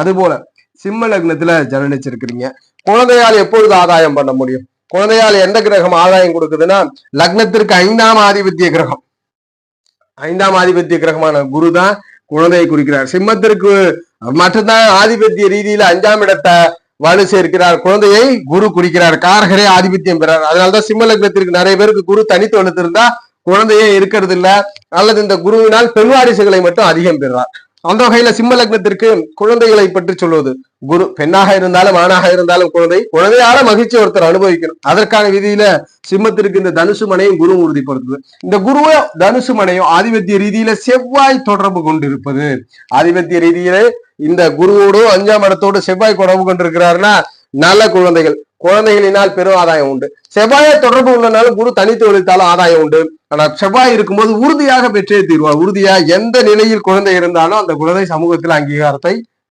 அதுபோல சிம்ம லக்னத்துல ஜனனிச்சிருக்கிறீங்க. குழந்தையால் எப்பொழுது ஆதாயம் பண்ண முடியும்? குழந்தையால் எந்த கிரகம் ஆதாயம் கொடுக்குதுன்னா லக்னத்திற்கு ஐந்தாம் ஆதிபத்திய கிரகம். ஐந்தாம் ஆதிபத்திய கிரகமான குரு தான் குழந்தையை குறிக்கிறார். சிம்மத்திற்கு மட்டும்தான் ஆதிபத்திய ரீதியில அஞ்சாம் இடத்தை வலு சேர்க்கிறார். குழந்தையை குரு குறிக்கிறார். காரகரே ஆதிபத்தியம் பெறார். அதனாலதான் சிம்ம லக்னத்திற்கு நிறைய பேருக்கு குரு தனித்து வலுத்திருந்தா குழந்தையே இருக்கிறது இல்ல அல்லது இந்த குருவினால் பெண் வாரிசுகளை மட்டும் அதிகம் பெறுறார் அந்த வகையில சிம்ம லக்னத்திற்கு குழந்தைகளை பற்றி சொல்வது. குரு பெண்ணாக இருந்தாலும் ஆணாக இருந்தாலும் குழந்தை குழந்தையால மகிழ்ச்சி ஒருத்தர் அனுபவிக்கணும். அதற்கான விதியில சிம்மத்திற்கு இந்த தனுசு மனையும் குரு உறுதிப்படுத்துது. இந்த குருவ தனுசு மனையும் ஆதிபத்திய ரீதியில செவ்வாய் தொடர்பு கொண்டிருப்பது. ஆதிபத்திய ரீதியில இந்த குருவோடு அஞ்சாம் இடத்தோடு செவ்வாய் தொடர்பு கொண்டிருக்கிறாருன்னா நல்ல குழந்தைகள். குழந்தைகளினால் பெரும் ஆதாயம் உண்டு. செவ்வாயை தொடர்பு உள்ளனாலும் குரு தனித்து ஒழித்தாலும் ஆதாயம் உண்டு. ஆனா செவ்வாய் இருக்கும்போது உறுதியாக பெற்றே தீர்வார். உறுதியா எந்த நிலையில் குழந்தை இருந்தாலும் அந்த குழந்தை சமூகத்தில் அங்கீகாரத்தை